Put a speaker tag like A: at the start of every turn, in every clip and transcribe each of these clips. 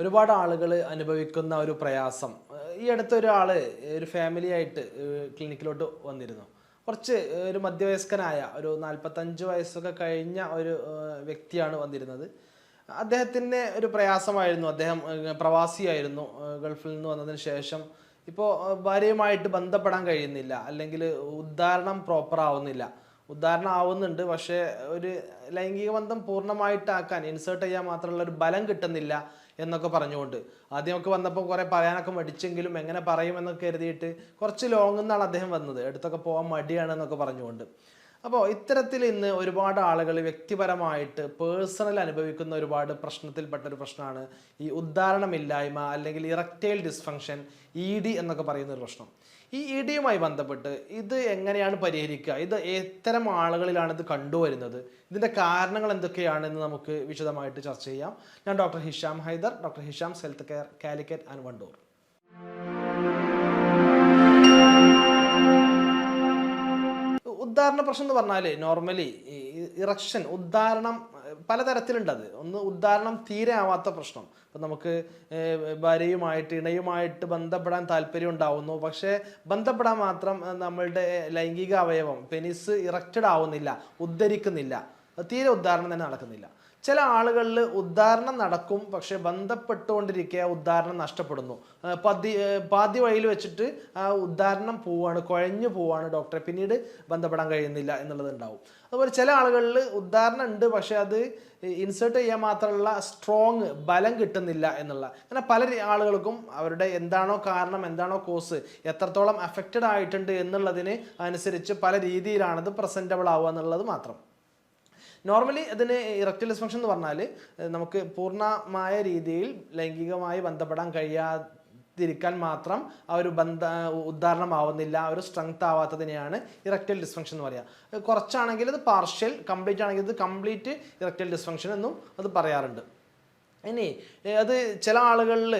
A: ഒരുപാട് ആളുകൾ അനുഭവിക്കുന്ന ഒരു പ്രയാസം. ഈ അടുത്ത ഒരാൾ ഒരു ഫാമിലി ആയിട്ട് ക്ലിനിക്കിലോട്ട് വന്നിരുന്നു. കുറച്ച് ഒരു മധ്യവയസ്കനായ ഒരു നാൽപ്പത്തഞ്ച് വയസ്സൊക്കെ കഴിഞ്ഞ ഒരു വ്യക്തിയാണ് വന്നിരുന്നത്. അദ്ദേഹത്തിന്റെ ഒരു പ്രയാസമായിരുന്നു. അദ്ദേഹം പ്രവാസിയായിരുന്നു. ഗൾഫിൽ നിന്ന് വന്നതിന് ശേഷം ഇപ്പോൾ ഭാര്യയുമായിട്ട് ബന്ധപ്പെടാൻ കഴിയുന്നില്ല. അല്ലെങ്കിൽ ഉദ്ധാരണം പ്രോപ്പർ ആവുന്നില്ല. ഉദാഹരണം ആവുന്നുണ്ട് പക്ഷേ ഒരു ലൈംഗിക ബന്ധം പൂർണമായിട്ടാക്കാൻ ഇൻസേർട്ട് ചെയ്യാൻ മാത്രമുള്ള ഒരു ബലം കിട്ടുന്നില്ല എന്നൊക്കെ പറഞ്ഞുകൊണ്ട്. ആദ്യമൊക്കെ വന്നപ്പോൾ കുറേ പറയാനൊക്കെ മടിച്ചെങ്കിലും എങ്ങനെ പറയുമെന്നൊക്കെ കരുതിയിട്ട് കുറച്ച് ലോങ്ങിൽ നിന്നാണ് അദ്ദേഹം വന്നത്. അടുത്തൊക്കെ പോകാൻ മടിയാണ് എന്നൊക്കെ പറഞ്ഞുകൊണ്ട്. അപ്പോൾ ഇത്തരത്തിൽ ഇന്ന് ഒരുപാട് ആളുകൾ വ്യക്തിപരമായിട്ട് പേഴ്സണൽ അനുഭവിക്കുന്ന ഒരുപാട് പ്രശ്നത്തിൽപ്പെട്ട ഒരു പ്രശ്നമാണ് ഈ ഉദ്ധാരണമില്ലായ്മ അല്ലെങ്കിൽ ഇറക്റ്റൈൽ ഡിസ്ഫങ്ഷൻ ഇ ഡി എന്നൊക്കെ പറയുന്ന ഒരു പ്രശ്നം. ഈ ഇ ഡിയുമായി ബന്ധപ്പെട്ട് ഇത് എങ്ങനെയാണ് പരിഹരിക്കുക? ഇത് എത്തരം ആളുകളിലാണ് ഇത് കണ്ടുവരുന്നത്? ഇതിന്റെ കാരണങ്ങൾ എന്തൊക്കെയാണെന്ന് നമുക്ക് വിശദമായിട്ട് ചർച്ച ചെയ്യാം. ഞാൻ doctor Hisham Haider doctor Hisham health care Calicut and Wandoor. ഉദാഹരണ പ്രശ്നം എന്ന് പറഞ്ഞാൽ നോർമലി ഇറക്ഷൻ ഉദ്ധാരണം ഏഹ്, പലതരത്തിലുണ്ട് അത്. ഒന്ന് ഉദാഹരണം തീരെ ആവാത്ത പ്രശ്നം. ഇപ്പം നമുക്ക് ഭാര്യയുമായിട്ട് ഇണയുമായിട്ട് ബന്ധപ്പെടാൻ താല്പര്യം ഉണ്ടാവുന്നു. പക്ഷേ ബന്ധപ്പെടാൻ മാത്രം നമ്മളുടെ ലൈംഗിക അവയവം പെനിസ് ഇറക്റ്റഡ് ആവുന്നില്ല ഉദ്ധരിക്കുന്നില്ല. തീരെ ഉദാഹരണം തന്നെ നടക്കുന്നില്ല. ചില ആളുകളിൽ ഉദ്ധാരണം നടക്കും പക്ഷെ ബന്ധപ്പെട്ടുകൊണ്ടിരിക്കുക ഉദ്ധാരണം നഷ്ടപ്പെടുന്നു. പതി പാതി വഴിയിൽ വെച്ചിട്ട് ആ ഉദ്ധാരണം പോവാണ് കുഴഞ്ഞു പോവാണ് ഡോക്ടറെ. പിന്നീട് ബന്ധപ്പെടാൻ കഴിയുന്നില്ല എന്നുള്ളത് ഉണ്ടാവും. അതുപോലെ ചില ആളുകളിൽ ഉദ്ധാരണം ഉണ്ട് പക്ഷെ അത് ഇൻസേർട്ട് ചെയ്യാൻ മാത്രമുള്ള സ്ട്രോങ് ബലം കിട്ടുന്നില്ല എന്നുള്ള. അങ്ങനെ പല ആളുകൾക്കും അവരുടെ എന്താണോ കാരണം എന്താണോ കോസ് എത്രത്തോളം അഫക്റ്റഡ് ആയിട്ടുണ്ട് എന്നുള്ളതിന് അനുസരിച്ച് പല രീതിയിലാണത് പ്രസന്റബിൾ ആവുക എന്നുള്ളത് മാത്രം. നോർമലി അതിന് ഇറക്റ്റൽ ഡിസ്ഫങ്ഷൻ എന്ന് പറഞ്ഞാൽ നമുക്ക് പൂർണമായ രീതിയിൽ ലൈംഗികമായി ബന്ധപ്പെടാൻ കഴിയാതിരിക്കാൻ മാത്രം ആ ഒരു ബന്ധ ഉദാഹരണമാവുന്നില്ല. ആ ഒരു സ്ട്രെങ്ത് ആവാത്തതിനെയാണ് ഇറക്റ്റൽ ഡിസ്ഫങ്ഷൻ എന്ന് പറയുക കുറച്ചാണെങ്കിൽ അത് പാർഷ്യൽ കംപ്ലീറ്റ് ആണെങ്കിൽ ഇത് കംപ്ലീറ്റ് ഇറക്റ്റൽ ഡിസ്ഫങ്ഷൻ എന്നും അത് പറയാറുണ്ട്. ഇനി അത് ചില ആളുകളിൽ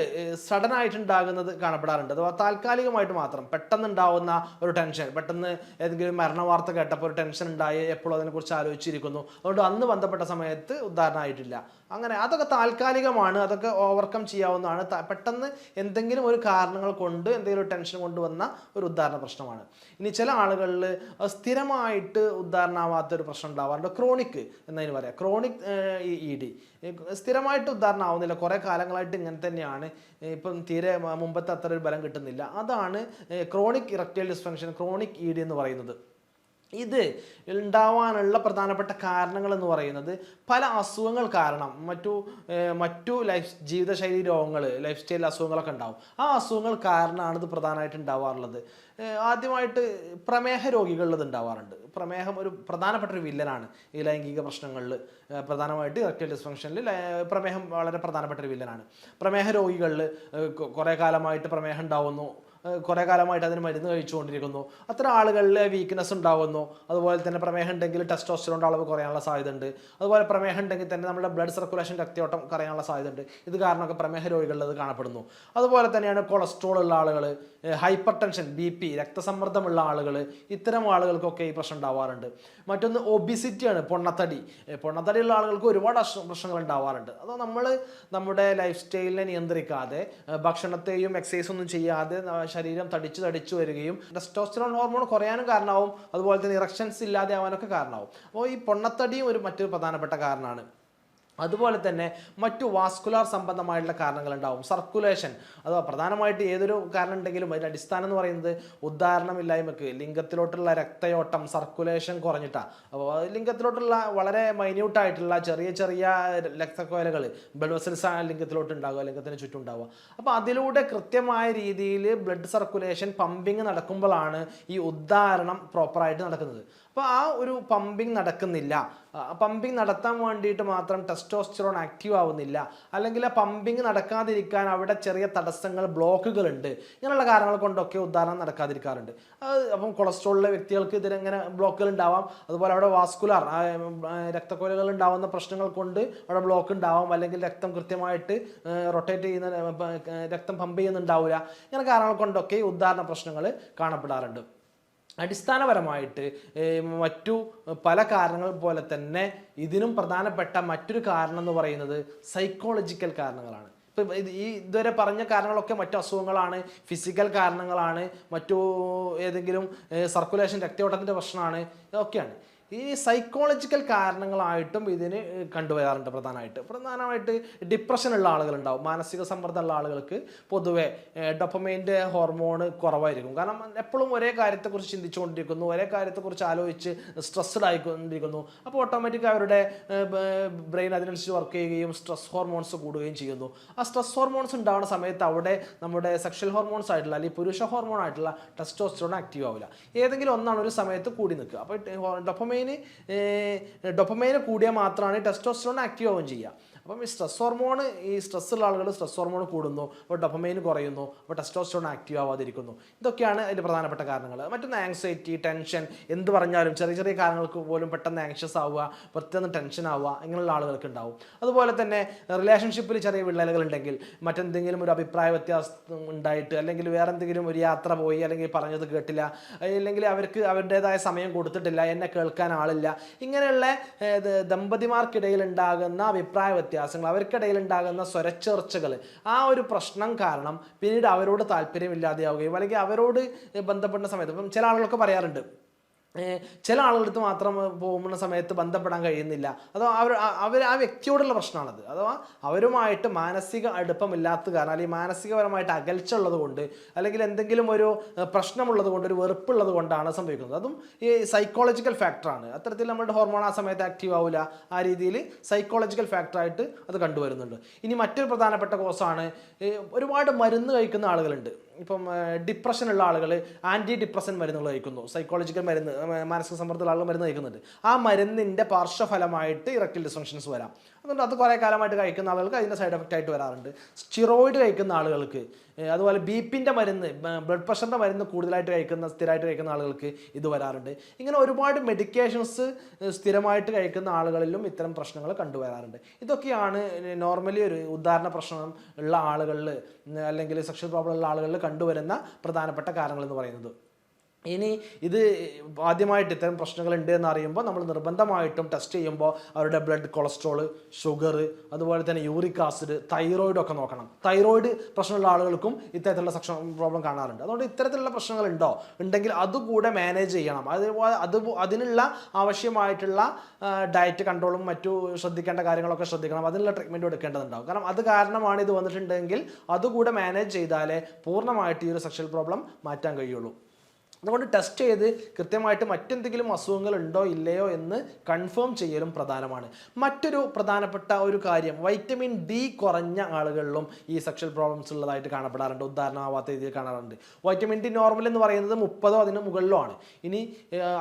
A: സഡൻ ആയിട്ടുണ്ടാകുന്നത് കാണപ്പെടാറുണ്ട്. അഥവാ താൽക്കാലികമായിട്ട് മാത്രം പെട്ടെന്ന് ഉണ്ടാവുന്ന ഒരു ടെൻഷൻ. പെട്ടെന്ന് ഏതെങ്കിലും മരണ വാർത്ത കേട്ടപ്പോൾ ഒരു ടെൻഷൻ ഉണ്ടായി എപ്പോഴും അതിനെക്കുറിച്ച് ആലോചിച്ചിരിക്കുന്നു. അതുകൊണ്ട് അന്ന് ബന്ധപ്പെട്ട സമയത്ത് ഉദാഹരണമായിട്ടില്ല. അങ്ങനെ അതൊക്കെ താൽക്കാലികമാണ് അതൊക്കെ ഓവർകം ചെയ്യാവുന്നതാണ്. പെട്ടെന്ന് എന്തെങ്കിലും ഒരു കാരണങ്ങൾ കൊണ്ട് എന്തെങ്കിലും ഒരു ടെൻഷൻ കൊണ്ടുവന്ന ഒരു ഉദാഹരണ പ്രശ്നമാണ്. ഇനി ചില ആളുകളിൽ സ്ഥിരമായിട്ട് ഉദാഹരണമാവാത്ത ഒരു പ്രശ്നം ഉണ്ടാവാറുണ്ട് ക്രോണിക് എന്നതിന് പറയാം. ക്രോണിക് ഇ ഡി സ്ഥിരമായിട്ട് ഉദാഹരണം കുറേ കാലങ്ങളായിട്ട് ഇങ്ങനെ തന്നെയാണ്. ഇപ്പം തീരെ മുമ്പത്തെ അത്ര ഒരു ബലം കിട്ടുന്നില്ല. അതാണ് chronic erectile dysfunction chronic E D എന്ന് പറയുന്നത്. ഇത് ഉണ്ടാവാനുള്ള പ്രധാനപ്പെട്ട കാരണങ്ങൾ എന്ന് പറയുന്നത് പല അസുഖങ്ങൾ കാരണം. മറ്റു മറ്റു ലൈഫ് ജീവിതശൈലി രോഗങ്ങൾ ലൈഫ് സ്റ്റൈൽ അസുഖങ്ങളൊക്കെ ഉണ്ടാവും. ആ അസുഖങ്ങൾ കാരണമാണ് ഇത് പ്രധാനമായിട്ട് ഉണ്ടാവാറുള്ളത്. ആദ്യമായിട്ട് പ്രമേഹ രോഗികളിൽ ഇത് ഉണ്ടാവാറുണ്ട്. പ്രമേഹം ഒരു പ്രധാനപ്പെട്ട ഒരു വില്ലനാണ് ഈ ലൈംഗിക പ്രശ്നങ്ങളിൽ പ്രധാനമായിട്ട് ഇറക്റ്റൈൽ ഡിസ്ഫങ്ഷനിൽ പ്രമേഹം വളരെ പ്രധാനപ്പെട്ട ഒരു വില്ലനാണ്. പ്രമേഹ രോഗികളിൽ കുറേ കാലമായിട്ട് പ്രമേഹം ഉണ്ടാവുന്നു. കുറേ കാലമായിട്ട് അതിന് മരുന്ന് കഴിച്ചുകൊണ്ടിരിക്കുന്നു. അത്തരം ആളുകളിൽ വീക്ക്നെസ് ഉണ്ടാവുന്നു. അതുപോലെ തന്നെ പ്രമേഹം ഉണ്ടെങ്കിൽ ടെസ്റ്റോസ്റ്ററോണിന്റെ അളവ് കുറയാനുള്ള സാധ്യത ഉണ്ട് അതുപോലെ പ്രമേഹം ഉണ്ടെങ്കിൽ തന്നെ നമ്മുടെ ബ്ലഡ് സർക്കുലേഷൻ രക്തയോട്ടം കുറയാനുള്ള സാധ്യതയുണ്ട്. ഇത് കാരണമൊക്കെ പ്രമേഹ രോഗികളിൽ കാണപ്പെടുന്നു. അതുപോലെ തന്നെയാണ് കൊളസ്ട്രോൾ ഉള്ള ആളുകൾ ഹൈപ്പർ ടെൻഷൻ ബി പി രക്തസമ്മർദ്ദമുള്ള ആളുകൾ ഇത്തരം ആളുകൾക്കൊക്കെ ഈ പ്രശ്നം ഉണ്ടാവാറുണ്ട്. മറ്റൊന്ന് ഒബിസിറ്റിയാണ് പൊണ്ണത്തടി. പൊണ്ണത്തടിയുള്ള ആളുകൾക്ക് ഒരുപാട് പ്രശ്നങ്ങൾ ഉണ്ടാവാറുണ്ട്. അത് നമ്മൾ നമ്മുടെ ലൈഫ് സ്റ്റൈലിനെ നിയന്ത്രിക്കാതെ ഭക്ഷണത്തെയും എക്സസൈസ് ഒന്നും ചെയ്യാതെ ശരീരം തടിച്ചു തടിച്ചു വരികയും ടെസ്റ്റോസ്റ്ററോൺ ഹോർമോൺ കുറയാനും കാരണമാവും. അതുപോലെ തന്നെ ഇറക്ഷൻസ് ഇല്ലാതെ ആവാനൊക്കെ കാരണമാവും. അപ്പോൾ ഈ പൊണ്ണത്തടിയും ഒരു മറ്റൊരു പ്രധാനപ്പെട്ട കാരണമാണ്. അതുപോലെ തന്നെ മറ്റു വാസ്കുലാർ സംബന്ധമായിട്ടുള്ള കാരണങ്ങളുണ്ടാവും. സർക്കുലേഷൻ അഥവാ പ്രധാനമായിട്ട് ഏതൊരു കാരണം ഉണ്ടെങ്കിലും അതിന്റെ അടിസ്ഥാനം എന്ന് പറയുന്നത് ഉദാഹരണമില്ലായ്മക്ക് ലിംഗത്തിലോട്ടുള്ള രക്തയോട്ടം സർക്കുലേഷൻ കുറഞ്ഞിട്ടാണ് അപ്പോൾ ലിംഗത്തിലോട്ടുള്ള വളരെ മൈന്യൂട്ടായിട്ടുള്ള ചെറിയ ചെറിയ രക്തക്കോലകൾ ബ്ലഡ് വെസൽസ് ലിംഗത്തിലോട്ട് ഉണ്ടാവുക ലിംഗത്തിന് ചുറ്റും ഉണ്ടാവുക അപ്പോൾ അതിലൂടെ കൃത്യമായ രീതിയിൽ ബ്ലഡ് സർക്കുലേഷൻ പമ്പിങ് നടക്കുമ്പോഴാണ് ഈ ഉദ്ധാരണം പ്രോപ്പറായിട്ട് നടക്കുന്നത്. അപ്പോൾ ആ ഒരു പമ്പിങ് നടക്കുന്നില്ല. പമ്പിങ് നടത്താൻ വേണ്ടിയിട്ട് മാത്രം ടെസ്റ്റോസ്റ്ററോൺ ആക്റ്റീവ് ആവുന്നില്ല. അല്ലെങ്കിൽ ആ പമ്പിങ് നടക്കാതിരിക്കാൻ അവിടെ ചെറിയ തടസ്സങ്ങൾ ബ്ലോക്കുകൾ ഉണ്ട്. ഇങ്ങനെയുള്ള കാരണങ്ങൾ കൊണ്ടൊക്കെ ഉദാഹരണം നടക്കാതിരിക്കാറുണ്ട്. അപ്പം കൊളസ്ട്രോളിലെ വ്യക്തികൾക്ക് ഇതിനെങ്ങനെ ബ്ലോക്കുകൾ ഉണ്ടാവാം? അതുപോലെ അവിടെ വാസ്കുലാർ രക്തക്കൊലകൾ ഉണ്ടാവുന്ന പ്രശ്നങ്ങൾ കൊണ്ട് അവിടെ ബ്ലോക്ക് ഉണ്ടാവാം. അല്ലെങ്കിൽ രക്തം കൃത്യമായിട്ട് റൊട്ടേറ്റ് ചെയ്യുന്ന രക്തം പമ്പ് ചെയ്യുന്നുണ്ടാവില്ല ഇങ്ങനെ കാരണങ്ങൾ കൊണ്ടൊക്കെ ഉദാഹരണ പ്രശ്നങ്ങൾ കാണപ്പെടാറുണ്ട്. അടിസ്ഥാനപരമായിട്ട് മറ്റു പല കാരണങ്ങൾ പോലെ തന്നെ ഇതിനും പ്രധാനപ്പെട്ട മറ്റൊരു കാരണം എന്ന് പറയുന്നത് സൈക്കോളജിക്കൽ കാരണങ്ങളാണ്. ഇപ്പം ഇത് ഈ ഇതുവരെ പറഞ്ഞ കാരണങ്ങളൊക്കെ മറ്റു അസുഖങ്ങളാണ് ഫിസിക്കൽ കാരണങ്ങളാണ് മറ്റു ഏതെങ്കിലും സർക്കുലേഷൻ രക്തയോട്ടത്തിന്റെ പ്രശ്നമാണ് ഇതൊക്കെയാണ്. ഈ സൈക്കോളജിക്കൽ കാരണങ്ങളായിട്ടും ഇതിന് കണ്ടുവരാറുണ്ട് പ്രധാനമായിട്ട്. പ്രധാനമായിട്ട് ഡിപ്രഷൻ ഉള്ള ആളുകളുണ്ടാവും. മാനസിക സമ്മർദ്ദമുള്ള ആളുകൾക്ക് പൊതുവെ ഡൊപ്പമൈന്റെ ഹോർമോൺ കുറവായിരിക്കും. കാരണം എപ്പോഴും ഒരേ കാര്യത്തെക്കുറിച്ച് ചിന്തിച്ചുകൊണ്ടിരിക്കുന്നു ഒരേ കാര്യത്തെക്കുറിച്ച് ആലോചിച്ച് സ്ട്രെസ്ഡ് ആയിക്കൊണ്ടിരിക്കുന്നു. അപ്പോൾ ഓട്ടോമാറ്റിക് അവരുടെ ബ്രെയിൻ അതിനനുസരിച്ച് വർക്ക് ചെയ്യുകയും സ്ട്രെസ് ഹോർമോൺസ് കൂടുകയും ചെയ്യുന്നു. ആ സ്ട്രെസ് ഹോർമോൺസ് ഉണ്ടാവുന്ന സമയത്ത് അവിടെ നമ്മുടെ സെക്ഷൽ ഹോർമോൺസ് ആയിട്ടുള്ള അല്ലെങ്കിൽ പുരുഷ ഹോർമോൺ ആയിട്ടുള്ള ടെസ്റ്റോസ്റ്റോൺ ആക്റ്റീവ് ആവില്ല. ഏതെങ്കിലും ഒന്നാണ് ഒരു സമയത്ത് കൂടി നിൽക്കുക. അപ്പോൾ ഡൊപ്പമൈന് ഡൊപ്പമൈന് കൂടിയാൽ മാത്രമാണ് ടെസ്റ്റോസ്റ്ററോൺ ആക്റ്റീവ് ആവുകയും ചെയ്യുക. അപ്പം ഈ സ്ട്രെസ് ഹോർമോൺ ഈ സ്ട്രെസ് ഉള്ള ആളുകൾ സ്ട്രെസ് ഹോർമോൺ കൂടുന്നു അപ്പോൾ ഡൊപ്പമൈൻ കുറയുന്നു അപ്പോൾ ടെസ്റ്റോസ്റ്റോൺ ആക്റ്റീവ് ആവാതിരിക്കുന്നു. ഇതൊക്കെയാണ് അതിന്റെ പ്രധാനപ്പെട്ട കാരണങ്ങൾ. മറ്റൊന്ന് ആങ്സൈറ്റി ടെൻഷൻ എന്ത് പറഞ്ഞാലും ചെറിയ ചെറിയ കാരണങ്ങൾക്ക് പോലും പെട്ടെന്ന് ആങ്ഷ്യസ് ആവുക പെട്ടെന്ന് ടെൻഷൻ ആവുക ഇങ്ങനെയുള്ള ആളുകൾക്ക് ഉണ്ടാവും. അതുപോലെ തന്നെ റിലേഷൻഷിപ്പിൽ ചെറിയ വിള്ളലുകൾ ഉണ്ടെങ്കിൽ മറ്റെന്തെങ്കിലും ഒരു അഭിപ്രായ വ്യത്യാസം ഉണ്ടായിട്ട് അല്ലെങ്കിൽ വേറെ എന്തെങ്കിലും ഒരു യാത്ര പോയി അല്ലെങ്കിൽ പറഞ്ഞത് കേട്ടില്ല അല്ലെങ്കിൽ അവർക്ക് അവരുടേതായ സമയം കൊടുത്തിട്ടില്ല എന്നെ കേൾക്കാൻ ആളില്ല ഇങ്ങനെയുള്ള ദമ്പതിമാർക്കിടയിൽ ഉണ്ടാകുന്ന അഭിപ്രായ വ്യത്യാസങ്ങൾ അവർക്കിടയിൽ ഉണ്ടാകുന്ന സ്വരച്ചേർച്ചകൾ ആ ഒരു പ്രശ്നം കാരണം പിന്നീട് അവരോട് താല്പര്യമില്ലാതെയാവുകയും അല്ലെങ്കിൽ അവരോട് ബന്ധപ്പെടുന്ന സമയത്ത് ഇപ്പം ചില ആളുകളൊക്കെ പറയാറുണ്ട് ചില ആളുകളടുത്ത് മാത്രം പോകുന്ന സമയത്ത് ബന്ധപ്പെടാൻ കഴിയുന്നില്ല. അതോ അവർ അവർ ആ വ്യക്തിയോടുള്ള പ്രശ്നമാണത്. അഥവാ അവരുമായിട്ട് മാനസിക അടുപ്പമില്ലാത്ത കാരണം അല്ലെങ്കിൽ മാനസികപരമായിട്ട് അകൽച്ച ഉള്ളത് കൊണ്ട് അല്ലെങ്കിൽ എന്തെങ്കിലും ഒരു പ്രശ്നമുള്ളത് കൊണ്ട് ഒരു വെറുപ്പുള്ളത് കൊണ്ടാണ് സംഭവിക്കുന്നത്. അതും ഈ സൈക്കോളജിക്കൽ ഫാക്ടറാണ് അത്തരത്തിൽ നമ്മുടെ ഹോർമോൺ ആ സമയത്ത് ആക്റ്റീവ് ആവില്ല ആ രീതിയിൽ സൈക്കോളജിക്കൽ ഫാക്ടറായിട്ട് അത് കണ്ടുവരുന്നുണ്ട്. ഇനി മറ്റൊരു പ്രധാനപ്പെട്ട കോസാണ് ഒരുപാട് മരുന്ന് കഴിക്കുന്ന ആളുകളുണ്ട്. ഇപ്പം ഡിപ്രഷൻ ഉള്ള ആളുകൾ ആന്റി ഡിപ്രഷൻ മരുന്നുകൾ കഴിക്കുന്നു. സൈക്കോളജിക്കൽ മരുന്ന് മാനസിക സമ്മർദ്ദമുള്ള ആളുകൾ മരുന്ന് കഴിക്കുന്നുണ്ട്. ആ മരുന്നിന്റെ പാർശ്വഫലമായിട്ട് ഇറക്റ്റൽ ഡിസ്ഫങ്ഷൻസ് വരാം. അതുകൊണ്ട് അത് കുറേ കാലമായിട്ട് കഴിക്കുന്ന ആളുകൾക്ക് അതിന്റെ സൈഡ് എഫക്റ്റ് ആയിട്ട് വരാറുണ്ട്. സ്റ്റിറോയിഡ് കഴിക്കുന്ന ആളുകൾക്ക് അതുപോലെ ബി പിന്റെ മരുന്ന് ബ്ലഡ് പ്രഷറിന്റെ മരുന്ന് കൂടുതലായിട്ട് കഴിക്കുന്ന സ്ഥിരമായിട്ട് കഴിക്കുന്ന ആളുകൾക്ക് ഇത് വരാറുണ്ട്. ഇങ്ങനെ ഒരുപാട് മെഡിക്കേഷൻസ് സ്ഥിരമായിട്ട് കഴിക്കുന്ന ആളുകളിലും ഇത്തരം പ്രശ്നങ്ങൾ കണ്ടുവരാറുണ്ട് ഇതൊക്കെയാണ് നോർമലി ഒരു ഉദാഹരണ പ്രശ്നം ഉള്ള ആളുകളിൽ അല്ലെങ്കിൽ സെക്ഷൽ പ്രോബ്ലം ഉള്ള ആളുകളിൽ കണ്ടുവരുന്ന പ്രധാനപ്പെട്ട കാര്യങ്ങൾ എന്ന് പറയുന്നത്. ഇനി ഇത് ആദ്യമായിട്ട് ഇത്തരം പ്രശ്നങ്ങൾ ഉണ്ട് എന്ന് അറിയുമ്പോൾ നമ്മൾ നിർബന്ധമായിട്ടും ടെസ്റ്റ് ചെയ്യുമ്പോൾ അവരുടെ ബ്ലഡ് കൊളസ്ട്രോൾ ഷുഗർ അതുപോലെ തന്നെ യൂറിക് ആസിഡ് തൈറോയിഡ് ഒക്കെ നോക്കണം. തൈറോയിഡ് പ്രശ്നമുള്ള ആളുകൾക്കും ഇത്തരത്തിലുള്ള സെക്ഷൻ പ്രോബ്ലം കാണാറുണ്ട്. അതുകൊണ്ട് ഇത്തരത്തിലുള്ള പ്രശ്നങ്ങൾ ഉണ്ടോ ഉണ്ടെങ്കിൽ അതുകൂടെ മാനേജ് ചെയ്യണം. അതുപോലെ അത് അതിനുള്ള ആവശ്യമായിട്ടുള്ള ഡയറ്റ് കൺട്രോളും മറ്റു ശ്രദ്ധിക്കേണ്ട കാര്യങ്ങളൊക്കെ ശ്രദ്ധിക്കണം. അതിനുള്ള ട്രീറ്റ്മെന്റ് എടുക്കേണ്ടതുണ്ടാവും. കാരണം അത് കാരണമാണ് ഇത് വന്നിട്ടുണ്ടെങ്കിൽ അതുകൂടെ മാനേജ് ചെയ്താലേ പൂർണമായിട്ട് ഈ ഒരു സെക്ഷൽ പ്രോബ്ലം മാറ്റാൻ കഴിയുള്ളൂ. അതുകൊണ്ട് ടെസ്റ്റ് ചെയ്ത് കൃത്യമായിട്ട് മറ്റെന്തെങ്കിലും അസുഖങ്ങൾ ഉണ്ടോ ഇല്ലയോ എന്ന് കൺഫേം ചെയ്യലും പ്രധാനമാണ്. മറ്റൊരു പ്രധാനപ്പെട്ട ഒരു കാര്യം വൈറ്റമിൻ ഡി കുറഞ്ഞ ആളുകളിലും ഈ സെക്ഷൽ പ്രോബ്ലംസ് ഉള്ളതായിട്ട് കാണപ്പെടാറുണ്ട്. ഉദാഹരണമാവാത്ത രീതിയിൽ കാണാറുണ്ട്. വൈറ്റമിൻ ഡി നോർമൽ എന്ന് പറയുന്നത് മുപ്പതോ അതിന് മുകളിലോ ആണ്. ഇനി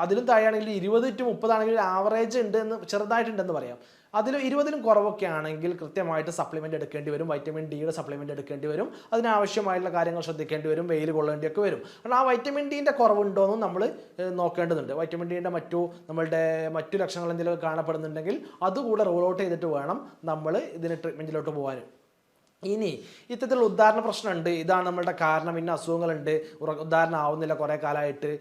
A: അതിലും താഴെയാണെങ്കിൽ ഇരുപത് ടു മുപ്പതാണെങ്കിൽ ആവറേജ് ഉണ്ട് എന്ന് ചെറുതായിട്ടുണ്ടെന്ന് പറയാം. അതിൽ ഇരുപതിലും കുറവൊക്കെ ആണെങ്കിൽ കൃത്യമായിട്ട് സപ്ലിമെന്റ് എടുക്കേണ്ടി വരും. വൈറ്റമിൻ ഡിയുടെ സപ്ലിമെന്റ് എടുക്കേണ്ടി വരും. അതിനാവശ്യമായിട്ടുള്ള കാര്യങ്ങൾ ശ്രദ്ധിക്കേണ്ടി വരും. വെയിൽ കൊള്ളേണ്ടിയൊക്കെ വരും. കാരണം ആ വൈറ്റമിൻ ഡീന്റെ കുറവുണ്ടോയെന്നും നമ്മൾ നോക്കേണ്ടതുണ്ട്. വൈറ്റമിൻ ഡീന്റെ മറ്റു നമ്മളുടെ മറ്റു ലക്ഷണങ്ങൾ എന്തെങ്കിലും കാണപ്പെടുന്നുണ്ടെങ്കിൽ അതുകൂടെ റൂൾ ഔട്ട് ചെയ്തിട്ട് വേണം നമ്മൾ ഇതിന് ട്രീറ്റ്മെന്റിലോട്ട് പോകാൻ. ഇനി ഇത്തരത്തിലുള്ള ഉദാഹരണ പ്രശ്നമുണ്ട്. ഇതാണ് നമ്മളുടെ കാരണം. ഇന്ന അസുഖങ്ങളുണ്ട്. ഉദാഹരണം ആവുന്നില്ല കുറേ കാലമായിട്ട്.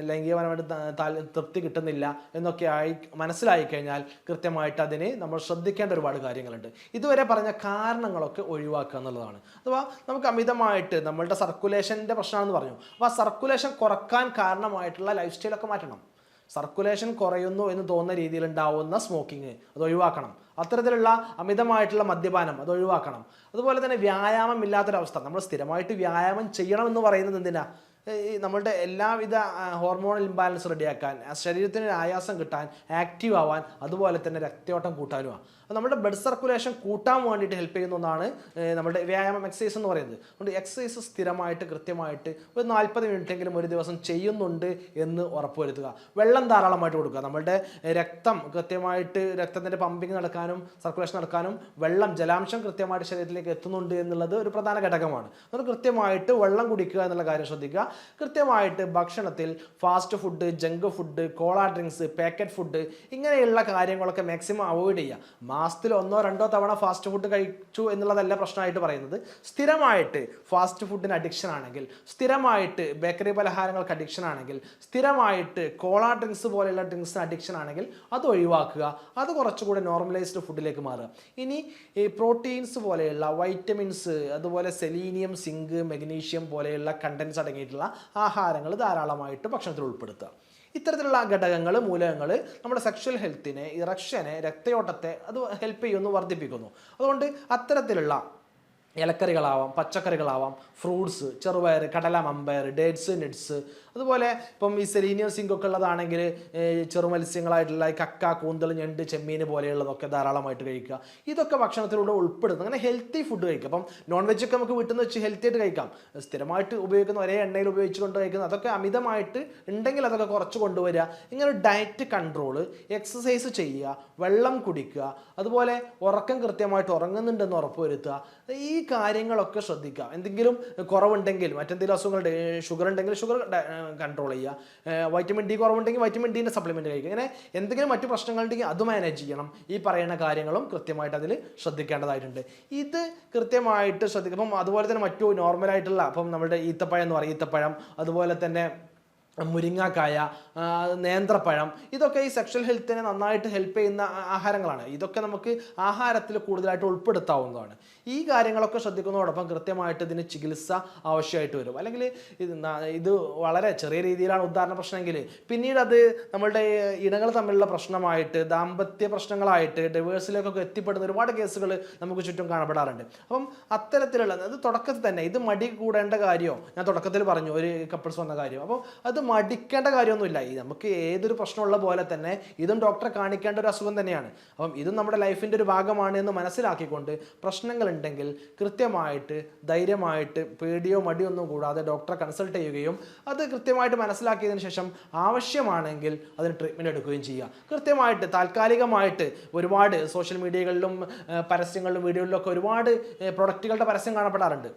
A: ലൈംഗികപരമായിട്ട് തൃപ്തി കിട്ടുന്നില്ല എന്നൊക്കെ ആയി മനസ്സിലായി കഴിഞ്ഞാൽ കൃത്യമായിട്ട് അതിന് നമ്മൾ ശ്രദ്ധിക്കേണ്ട ഒരുപാട് കാര്യങ്ങളുണ്ട്. ഇതുവരെ പറഞ്ഞ കാരണങ്ങളൊക്കെ ഒഴിവാക്കുക എന്നുള്ളതാണ്. അഥവാ നമുക്ക് അമിതമായിട്ട് നമ്മളുടെ സർക്കുലേഷന്റെ പ്രശ്നമാണെന്ന് പറഞ്ഞു. അപ്പോൾ ആ സർക്കുലേഷൻ കുറയ്ക്കാൻ കാരണമായിട്ടുള്ള ലൈഫ് സ്റ്റൈലൊക്കെ മാറ്റണം. സർക്കുലേഷൻ കുറയുന്നു എന്ന് തോന്നുന്ന രീതിയിൽ ഉണ്ടാവുന്ന സ്മോക്കിംഗ് അത് ഒഴിവാക്കണം. അത്തരത്തിലുള്ള അമിതമായിട്ടുള്ള മദ്യപാനം അത് ഒഴിവാക്കണം. അതുപോലെ തന്നെ വ്യായാമം ഇല്ലാത്തൊരവസ്ഥ. നമ്മൾ സ്ഥിരമായിട്ട് വ്യായാമം ചെയ്യണം എന്ന് പറയുന്നത് എന്തിനാ? നമ്മളുടെ എല്ലാവിധ ഹോർമോണൽ ഇംബാലൻസ് റെഡിയാക്കാൻ ശരീരത്തിന് ആയാസം കിട്ടാൻ ആക്റ്റീവ് ആവാൻ അതുപോലെ തന്നെ രക്തയോട്ടം കൂട്ടാനുമാണ് നമ്മുടെ ബ്ലഡ് സർക്കുലേഷൻ കൂട്ടാൻ വേണ്ടിയിട്ട് ഹെൽപ്പ് ചെയ്യുന്ന ഒന്നാണ് നമ്മുടെ വ്യായാമം എക്സസൈസ് എന്ന് പറയുന്നത്. അതുകൊണ്ട് എക്സസൈസ് സ്ഥിരമായിട്ട് കൃത്യമായിട്ട് ഒരു നാൽപ്പത് മിനിറ്റെങ്കിലും ഒരു ദിവസം ചെയ്യുന്നുണ്ട് എന്ന് ഉറപ്പുവരുത്തുക. വെള്ളം ധാരാളമായിട്ട് കൊടുക്കുക. നമ്മളുടെ രക്തം കൃത്യമായിട്ട് രക്തത്തിന്റെ പമ്പിങ് നടക്കാനും സർക്കുലേഷൻ നടക്കാനും വെള്ളം ജലാംശം കൃത്യമായിട്ട് ശരീരത്തിലേക്ക് എത്തുന്നുണ്ട് എന്നുള്ളത് ഒരു പ്രധാന ഘടകമാണ്. അതുകൊണ്ട് കൃത്യമായിട്ട് വെള്ളം കുടിക്കുക എന്നുള്ള കാര്യം ശ്രദ്ധിക്കുക. കൃത്യമായിട്ട് ഭക്ഷണത്തിൽ fast food junk food cola drinks packet food ഇങ്ങനെയുള്ള കാര്യങ്ങളൊക്കെ മാക്സിമം അവോയ്ഡ് ചെയ്യുക. മാസത്തിൽ ഒന്നോ രണ്ടോ തവണ ഫാസ്റ്റ് ഫുഡ് കഴിച്ചു എന്നുള്ളതല്ല പ്രശ്നമായിട്ട് പറയുന്നത്. സ്ഥിരമായിട്ട് ഫാസ്റ്റ് ഫുഡിന് അഡിക്ഷൻ ആണെങ്കിൽ സ്ഥിരമായിട്ട് ബേക്കറി പലഹാരങ്ങൾക്ക് അഡിക്ഷൻ ആണെങ്കിൽ സ്ഥിരമായിട്ട് കോള ഡ്രിങ്ക്സ് പോലെയുള്ള ഡ്രിങ്ക്സിന് അഡിക്ഷൻ ആണെങ്കിൽ അത് ഒഴിവാക്കുക. അത് കുറച്ചുകൂടെ നോർമലൈസ്ഡ് ഫുഡിലേക്ക് മാറുക. ഇനി ഈ പ്രോട്ടീൻസ് പോലെയുള്ള വൈറ്റമിൻസ് അതുപോലെ സെലീനിയം സിങ്ക് മെഗ്നീഷ്യം പോലെയുള്ള കണ്ടൻസ് അടങ്ങിയിട്ടുള്ള ആഹാരങ്ങൾ ധാരാളമായിട്ട് ഭക്ഷണത്തിൽ ഉൾപ്പെടുത്തുക. ഇത്തരത്തിലുള്ള ഘടകങ്ങൾ മൂലകങ്ങൾ നമ്മുടെ സെക്ഷൽ ഹെൽത്തിനെ ഇറക്ഷനെ രക്തയോട്ടത്തെ അത് ഹെൽപ്പ് ചെയ്യുന്നു വർദ്ധിപ്പിക്കുന്നു. അതുകൊണ്ട് അത്തരത്തിലുള്ള ഇലക്കറികളാവാം പച്ചക്കറികളാവാം ഫ്രൂട്ട്സ് ചെറുപയർ കടല മമ്പയർ ഡേറ്റ്സ് നെറ്റ്സ്. അതുപോലെ ഇപ്പം ഈ സെലീനിയം സിങ്ക് ഒക്കെ ഉള്ളതാണെങ്കിൽ ചെറു മത്സ്യങ്ങളായിട്ടുള്ള ഈ കക്ക കൂന്തൽ ഞണ്ട് ചെമ്മീൻ പോലെയുള്ളതൊക്കെ ധാരാളമായിട്ട് കഴിക്കുക. ഇതൊക്കെ ഭക്ഷണത്തിലൂടെ ഉൾപ്പെടുന്നു. അങ്ങനെ ഹെൽത്തി ഫുഡ് കഴിക്കുക. അപ്പം നോൺ വെജ് ഒക്കെ നമുക്ക് വീട്ടിൽ നിന്ന് വെച്ച് ഹെൽത്തി ആയിട്ട് കഴിക്കാം. സ്ഥിരമായിട്ട് ഉപയോഗിക്കുന്ന ഒരേ എണ്ണയിൽ ഉപയോഗിച്ചുകൊണ്ട് കഴിക്കുന്ന അതൊക്കെ അമിതമായിട്ട് ഉണ്ടെങ്കിൽ അതൊക്കെ കുറച്ച് കൊണ്ടുവരിക. ഇങ്ങനെ ഡയറ്റ് കൺട്രോൾ എക്സസൈസ് ചെയ്യുക വെള്ളം കുടിക്കുക അതുപോലെ ഉറക്കം കൃത്യമായിട്ട് ഉറങ്ങുന്നുണ്ടെന്ന് ഉറപ്പുവരുത്തുക ഈ കാര്യങ്ങളൊക്കെ ശ്രദ്ധിക്കുക എന്തെങ്കിലും കുറവുണ്ടെങ്കിൽ മറ്റെന്തെങ്കിലും അസുഖങ്ങൾ ഷുഗർ ഉണ്ടെങ്കിൽ ഷുഗർ കൺട്രോൾ ചെയ്യുക. വൈറ്റമിൻ ഡി കുറവുണ്ടെങ്കിൽ വൈറ്റമിൻ ഡീന്റെ സപ്ലിമെന്റ് കഴിക്കുക. ഇങ്ങനെ എന്തെങ്കിലും മറ്റു പ്രശ്നങ്ങളുണ്ടെങ്കിൽ അത് മാനേജ് ചെയ്യണം. ഈ പറയുന്ന കാര്യങ്ങളും കൃത്യമായിട്ട് അതിൽ ശ്രദ്ധിക്കേണ്ടതായിട്ടുണ്ട്. ഇത് കൃത്യമായിട്ട് ശ്രദ്ധിക്കും അപ്പം അതുപോലെ തന്നെ മറ്റു നോർമലായിട്ടുള്ള അപ്പം നമ്മുടെ ഈത്തപ്പഴം എന്ന് പറയും. ഈത്തപ്പഴം അതുപോലെ തന്നെ മുരിങ്ങാക്കായ നേന്ത്രപ്പഴം ഇതൊക്കെ ഈ സെക്ഷൽ ഹെൽത്തിനെ നന്നായിട്ട് ഹെൽപ്പ് ചെയ്യുന്ന ആഹാരങ്ങളാണ്. ഇതൊക്കെ നമുക്ക് ആഹാരത്തിൽ കൂടുതലായിട്ട് ഉൾപ്പെടുത്താവുന്നതാണ്. ഈ കാര്യങ്ങളൊക്കെ ശ്രദ്ധിക്കുന്നതോടൊപ്പം കൃത്യമായിട്ട് ഇതിന് ചികിത്സ ആവശ്യമായിട്ട് വരും. അല്ലെങ്കിൽ ഇത് ഇത് വളരെ ചെറിയ രീതിയിലാണ് ഉദാഹരണ പ്രശ്നമെങ്കിൽ പിന്നീട് അത് നമ്മളുടെ ഇടങ്ങൾ തമ്മിലുള്ള പ്രശ്നമായിട്ട് ദാമ്പത്യ പ്രശ്നങ്ങളായിട്ട് ഡിവേഴ്സിലേക്കൊക്കെ എത്തിപ്പെടുന്ന ഒരുപാട് കേസുകൾ നമുക്ക് ചുറ്റും കാണപ്പെടാറുണ്ട്. അപ്പം അത്തരത്തിലുള്ള അത് തുടക്കത്തിൽ തന്നെ ഇത് മടി കൂടേണ്ട കാര്യമോ? ഞാൻ തുടക്കത്തിൽ പറഞ്ഞു ഒരു കപ്പിൾസ് വന്ന കാര്യം. അപ്പോൾ അത് മടിക്കേണ്ട കാര്യമൊന്നുമില്ല. ഈ നമുക്ക് ഏതൊരു പ്രശ്നമുള്ള പോലെ തന്നെ ഇതും ഡോക്ടറെ കാണിക്കേണ്ട ഒരു അസുഖം തന്നെയാണ്. അപ്പം ഇതും നമ്മുടെ ലൈഫിന്റെ ഒരു ഭാഗമാണ് എന്ന് മനസ്സിലാക്കിക്കൊണ്ട് പ്രശ്നങ്ങൾ ഉണ്ടെങ്കിൽ കൃത്യമായിട്ട് ധൈര്യമായിട്ട് പേടിയോ മടിയോ ഒന്നും കൂടാതെ ഡോക്ടറെ കൺസൾട്ട് ചെയ്യുകയും അത് കൃത്യമായിട്ട് മനസ്സിലാക്കിയതിന് ശേഷം ആവശ്യമാണെങ്കിൽ അതിന് ട്രീറ്റ്മെന്റ് എടുക്കുകയും ചെയ്യുക. കൃത്യമായിട്ട് താൽക്കാലികമായിട്ട് ഒരുപാട് സോഷ്യൽ മീഡിയകളിലും പരസ്യങ്ങളിലും വീഡിയോകളിലും ഒക്കെ ഒരുപാട് പ്രൊഡക്റ്റുകളുടെ പരസ്യം കാണപ്പെടാറുണ്ട്.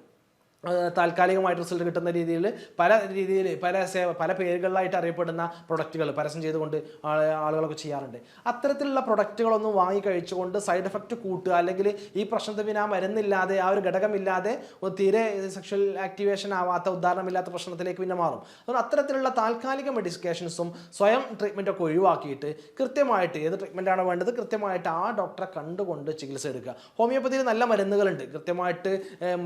A: താൽക്കാലികമായിട്ട് റിസൾട്ട് കിട്ടുന്ന രീതിയിൽ പല രീതിയിൽ പല സേവ പല പേരുകളിലായിട്ട് അറിയപ്പെടുന്ന പ്രൊഡക്റ്റുകൾ പരസ്യം ചെയ്തുകൊണ്ട് ആളുകളൊക്കെ ചെയ്യാറുണ്ട്. അത്തരത്തിലുള്ള പ്രൊഡക്റ്റുകളൊന്നും വാങ്ങി കഴിച്ചുകൊണ്ട് സൈഡ് എഫക്റ്റ് കൂട്ടുക അല്ലെങ്കിൽ ഈ പ്രശ്നത്തിന് പിന്നെ ആ മരുന്നില്ലാതെ ആ ഒരു ഘടകമില്ലാതെ തീരെ സെക്ഷൽ ആക്ടിവേഷൻ ആവാത്ത ഉദാഹരണമില്ലാത്ത പ്രശ്നത്തിലേക്ക് പിന്നെ മാറും. അതുകൊണ്ട് അത്തരത്തിലുള്ള താൽക്കാലിക മെഡിക്കേഷൻസും സ്വയം ട്രീറ്റ്മെന്റ് ഒക്കെ ഒഴിവാക്കിയിട്ട് കൃത്യമായിട്ട് ഏത് ട്രീറ്റ്മെന്റാണ് വേണ്ടത് കൃത്യമായിട്ട് ആ ഡോക്ടറെ കണ്ടുകൊണ്ട് ചികിത്സ എടുക്കുക. ഹോമിയോപ്പതിയിൽ നല്ല മരുന്നുകളുണ്ട്. കൃത്യമായിട്ട്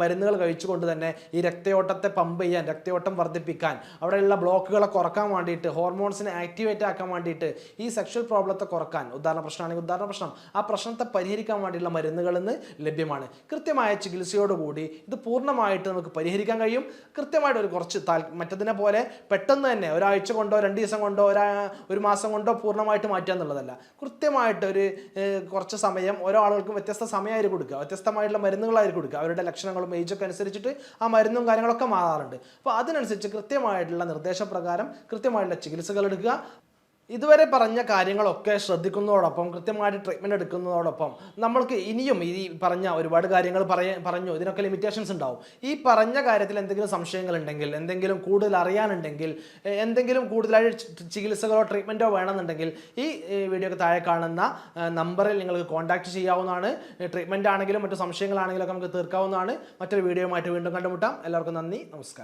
A: മരുന്നുകൾ കഴിച്ചുകൊണ്ട് തന്നെ ഈ രക്തയോട്ടത്തെ പമ്പ് ചെയ്യാൻ രക്തയോട്ടം വർദ്ധിപ്പിക്കാൻ അവിടെയുള്ള ബ്ലോക്കുകളെ കുറയ്ക്കാൻ വേണ്ടിയിട്ട് ഹോർമോൺസിനെ ആക്ടിവേറ്റ് ആക്കാൻ വേണ്ടിയിട്ട് ഈ സെക്ഷൽ പ്രോബ്ലത്തെ കുറയ്ക്കാൻ ഉദാഹരണ പ്രശ്നമാണെങ്കിൽ ഉദാഹരണ പ്രശ്നം ആ പ്രശ്നത്തെ പരിഹരിക്കാൻ വേണ്ടിയുള്ള മരുന്നുകൾ ഇന്ന് ലഭ്യമാണ്. കൃത്യമായ ചികിത്സയോടുകൂടി ഇത് പൂർണമായിട്ട് നമുക്ക് പരിഹരിക്കാൻ കഴിയും. കൃത്യമായിട്ട് ഒരു കുറച്ച് താൽ മറ്റതിനെ പോലെ പെട്ടെന്ന് തന്നെ ഒരാഴ്ച കൊണ്ടോ രണ്ട് ദിവസം കൊണ്ടോ ഒരാ ഒരു മാസം കൊണ്ടോ പൂർണമായിട്ട് മാറ്റുക എന്നുള്ളതല്ല. കൃത്യമായിട്ട് ഒരു കുറച്ച് സമയം ഓരോ ആളുകൾക്കും വ്യത്യസ്ത സമയമായിരിക്കും കൊടുക്കുക. വ്യത്യസ്തമായിട്ടുള്ള മരുന്നുകളായിരിക്കും കൊടുക്കുക. അവരുടെ ലക്ഷണങ്ങളും ഏജൊക്കെ അനുസരിച്ചിട്ട് ആ മരുന്നും കാര്യങ്ങളൊക്കെ മാറാറുണ്ട്. അപ്പോൾ അതിനനുസരിച്ച് കൃത്യമായിട്ടുള്ള നിർദ്ദേശപ്രകാരം കൃത്യമായിട്ടുള്ള ചികിത്സകൾ എടുക്കുക. ഇതുവരെ പറഞ്ഞ കാര്യങ്ങളൊക്കെ ശ്രദ്ധിക്കുന്നതോടൊപ്പം കൃത്യമായിട്ട് ട്രീറ്റ്മെന്റ് എടുക്കുന്നതോടൊപ്പം നമ്മൾക്ക് ഇനിയും ഈ പറഞ്ഞ ഒരുപാട് കാര്യങ്ങൾ പറയ പറഞ്ഞു. ഇതിനൊക്കെ ലിമിറ്റേഷൻസ് ഉണ്ടാവും. ഈ പറഞ്ഞ കാര്യത്തിൽ എന്തെങ്കിലും സംശയങ്ങൾ ഉണ്ടെങ്കിൽ എന്തെങ്കിലും കൂടുതൽ അറിയാനുണ്ടെങ്കിൽ എന്തെങ്കിലും കൂടുതലായിട്ട് ചികിത്സകളോ ട്രീറ്റ്മെന്റോ വേണമെന്നുണ്ടെങ്കിൽ ഈ വീഡിയോക്ക് താഴെ കാണുന്ന നമ്പറിൽ നിങ്ങൾക്ക് കോൺടാക്ട് ചെയ്യാവുന്നതാണ്. ട്രീറ്റ്മെന്റ് ആണെങ്കിലും മറ്റു സംശയങ്ങളാണെങ്കിലും ഒക്കെ നമുക്ക് തീർക്കാവുന്നതാണ്. മറ്റൊരു വീഡിയോയുമായിട്ട് വീണ്ടും കണ്ടുമുട്ടാം. എല്ലാവർക്കും നന്ദി. നമസ്കാരം.